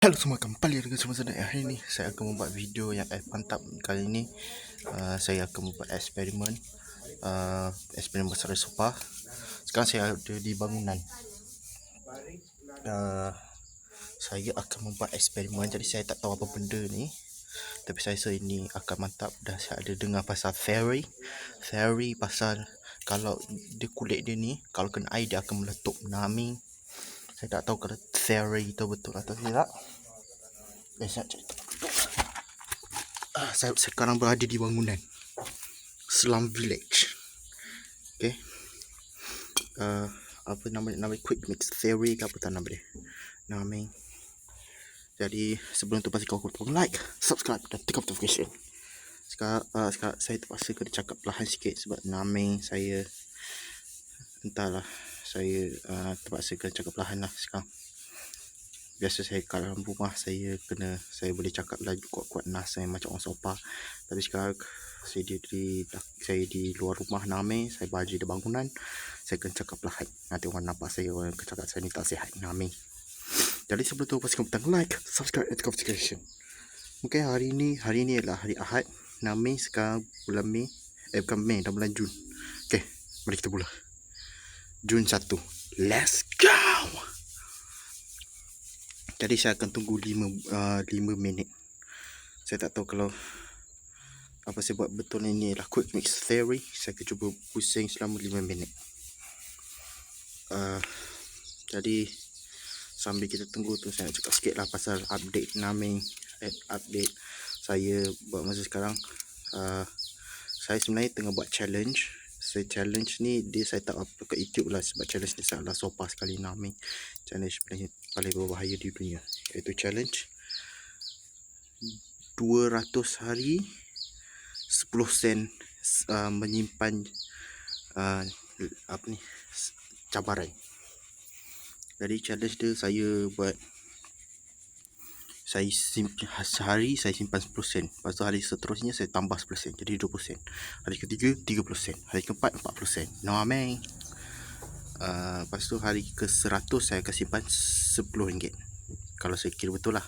Hello semua kembali lagi sama saya hari ini saya akan membuat video yang eh, mantap kali ini uh, saya akan membuat eksperimen uh, eksperimen besar sopa sekarang saya ada di bangunan. Uh, saya akan membuat eksperimen. Jadi saya tak tahu apa benda ni. Tapi saya rasa ini akan mantap. Dah saya ada dengar pasal fairy. Fairy pasal kalau dia kulit dia ni kalau kena air dia akan meletup nami saya tak tahu kalau theory itu betul atau tidak. Eh, saya Ah, saya sekarang berada di bangunan slum village. Okay. Uh, apa nama nama quick mix theory ke apa tak nama dia? Nama. Jadi sebelum tu pasti kau kau like, subscribe dan tekan notification. Sekarang, uh, sekarang saya terpaksa kena cakap perlahan sikit sebab nama saya entahlah saya uh, terpaksa kena cakap perlahan lah sekarang. Biasa saya kat dalam rumah saya kena saya boleh cakap lagi kuat-kuat nas saya macam orang sopa tapi sekarang saya di, di saya di luar rumah name saya baju di bangunan saya kena cakap perlahan. Nanti orang nampak saya orang akan cakap saya ni tak sihat name jadi sebelum tu pastikan butang like subscribe dan notification. Mungkin hari ini hari ini adalah hari Ahad name sekarang bulan Mei eh bukan Mei dah bulan Jun. Okay, mari kita mula. Jun 1. Let's go! Jadi saya akan tunggu 5 uh, 5 minit. Saya tak tahu kalau apa saya buat betul ini adalah quick mix theory. Saya akan cuba pusing selama 5 minit. Uh, jadi sambil kita tunggu tu saya nak cakap sikit lah pasal update naming eh, update saya buat masa sekarang. Uh, saya sebenarnya tengah buat challenge saya challenge ni dia saya tak upload kat YouTube lah sebab challenge ni sangatlah sopa sekali nami challenge paling paling berbahaya di dunia. Iaitu challenge 200 hari 10 sen uh, menyimpan uh, apa ni cabaran. Jadi challenge dia saya buat saya simpan sehari saya simpan 10 sen. Lepas tu hari seterusnya saya tambah 10 sen. Jadi 20 sen. Hari ketiga 30 sen. Hari keempat 40 sen. No amen. Uh, lepas tu hari ke 100 saya akan simpan 10 ringgit. Kalau saya kira betul lah.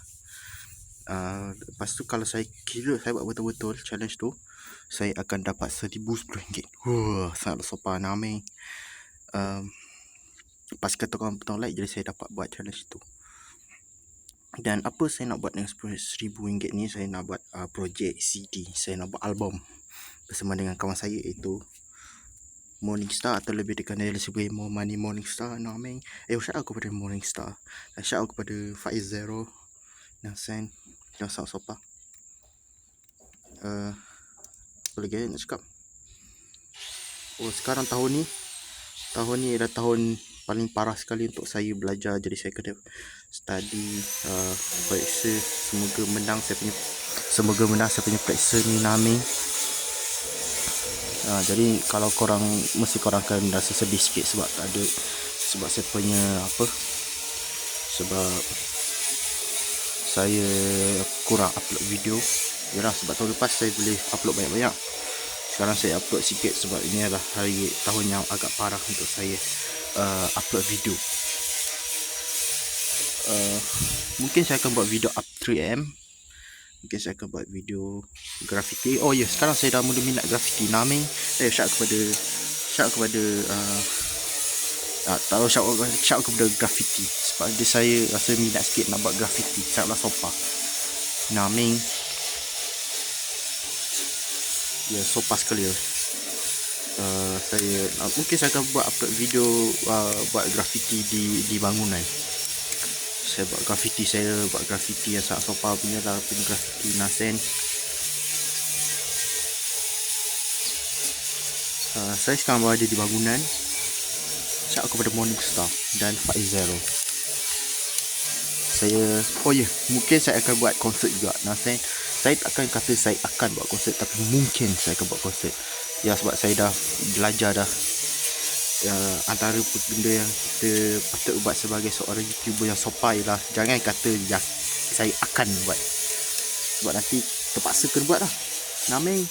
Uh, lepas tu kalau saya kira saya buat betul-betul challenge tu. Saya akan dapat 1000 10 ringgit. Wah, sangat sopan amen. Uh, pas kata korang betul like jadi saya dapat buat challenge tu. Dan apa saya nak buat dengan RM10,000 ni? Saya nak buat uh, projek CD Saya nak buat album Bersama dengan kawan saya iaitu Morningstar atau lebih dikenali sebagai More Money Morningstar. No, amin. Eh shout out kepada Morningstar. Dan shout out kepada Faiz Zero Dan Sen Dan Sang Sopa uh, Apa lagi nak cakap? Oh sekarang tahun ni Tahun ni adalah tahun paling parah sekali untuk saya belajar jadi saya kena study uh, periksa semoga menang saya punya semoga menang saya punya periksa ni nami. Uh, jadi kalau korang mesti korang akan rasa sedih sikit sebab tak ada sebab saya punya apa sebab saya kurang upload video. Yalah sebab tahun lepas saya boleh upload banyak-banyak. Sekarang saya upload sikit sebab ini adalah hari tahun yang agak parah untuk saya uh, upload video. Uh, mungkin saya akan buat video up 3am mungkin saya akan buat video graffiti. Oh ya yeah, sekarang saya dah mula minat graffiti. Nami saya eh, shout kepada shout kepada uh, tak tahu shout, shout kepada graffiti. Sebab dia saya rasa minat sikit nak buat graffiti. Sangatlah sopa nami ya yeah, sopa sekali. lah uh, saya uh, mungkin saya akan buat upload video uh, buat graffiti di di bangunan. Saya buat graffiti saya buat graffiti yang sangat sopa punya lah punya graffiti nasen. Uh, saya sekarang berada di bangunan. Saya kepada Morningstar dan Faiz Zero saya oh ya yeah, mungkin saya akan buat konsert juga nasen. Saya tak akan kata saya akan buat konsert tapi mungkin saya akan buat konsert ya sebab saya dah belajar dah ya, antara benda yang kita patut buat sebagai seorang youtuber yang sopai lah. Jangan kata ya, saya akan buat. Sebab nanti terpaksa kena buat lah. Naming.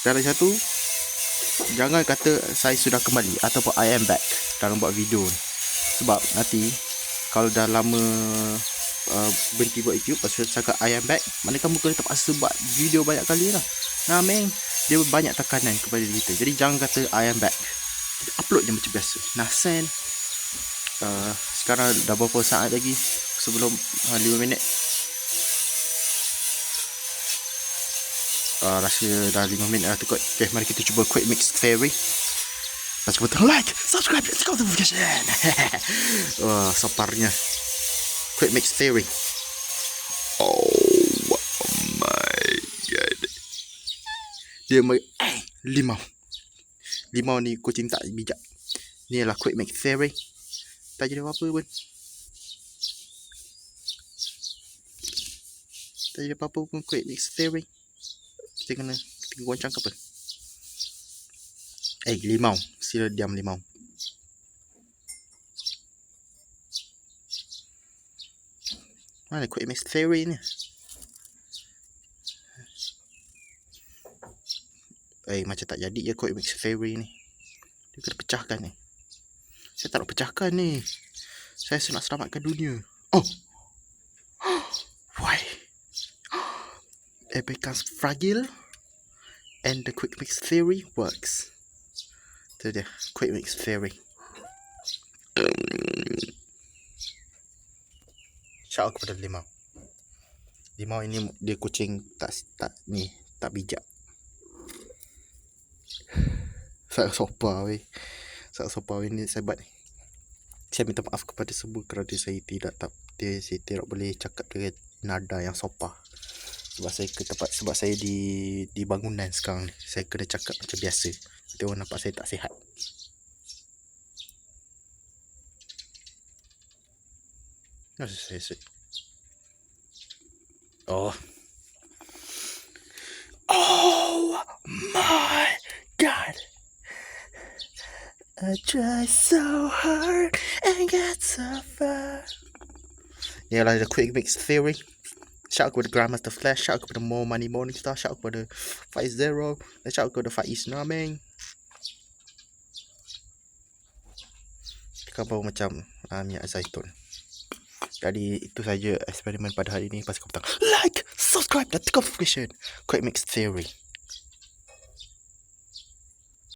Dan lagi satu jangan kata saya sudah kembali ataupun I am back dalam buat video ni. Sebab nanti kalau dah lama uh, berhenti buat YouTube pasal cakap I am back mana kamu kena terpaksa buat video banyak kali lah. Nah man dia banyak tekanan kepada kita jadi jangan kata I am back kita upload je macam biasa nah send uh, sekarang dah berapa saat lagi sebelum uh, 5 minit uh, rasa dah 5 minit dah tukut okay mari kita cuba quick mix theory Let's go like, subscribe, let's go to notification. Wah, soparnya. Quick mix theory. Dia mai eh limau. Limau ni kucing tak bijak. Ni adalah quick mix theory. Tak jadi apa-apa pun. Tak jadi apa-apa pun quick mix theory. Kita kena kita goncang ke apa? Eh, limau. Sila diam limau. Mana quick mix theory ni? Eh, macam tak jadi je quick mix theory ni. Dia kena pecahkan ni. Saya tak nak pecahkan ni. Saya nak selamatkan dunia. Oh! Why? It becomes fragile and the quick mix theory works. Itu dia, quick mix theory. Shout out kepada limau. Limau ini dia kucing tak tak ni, tak bijak. Saya sopa weh. Saya sopa weh ni saya buat ni. Saya minta maaf kepada semua kerana saya tidak tak dia, saya tidak boleh cakap dengan nada yang sopa. Sebab saya ke tempat sebab saya di di bangunan sekarang ni. Saya kena cakap macam biasa. Nanti orang nampak saya tak sihat. Not say it. Oh. Oh I try so hard and get so far. Yeah, like the quick mix theory. Shout out kepada Grandmaster Flash, shout out to the More Money Morningstar, shout out kepada Fight Zero, dan shout out kepada Fight East Naming. Kau baru macam uh, minyak zaitun. Jadi itu saja eksperimen pada hari ini. Pasti kau petang like, subscribe dan tekan notification. Quick Mix Theory.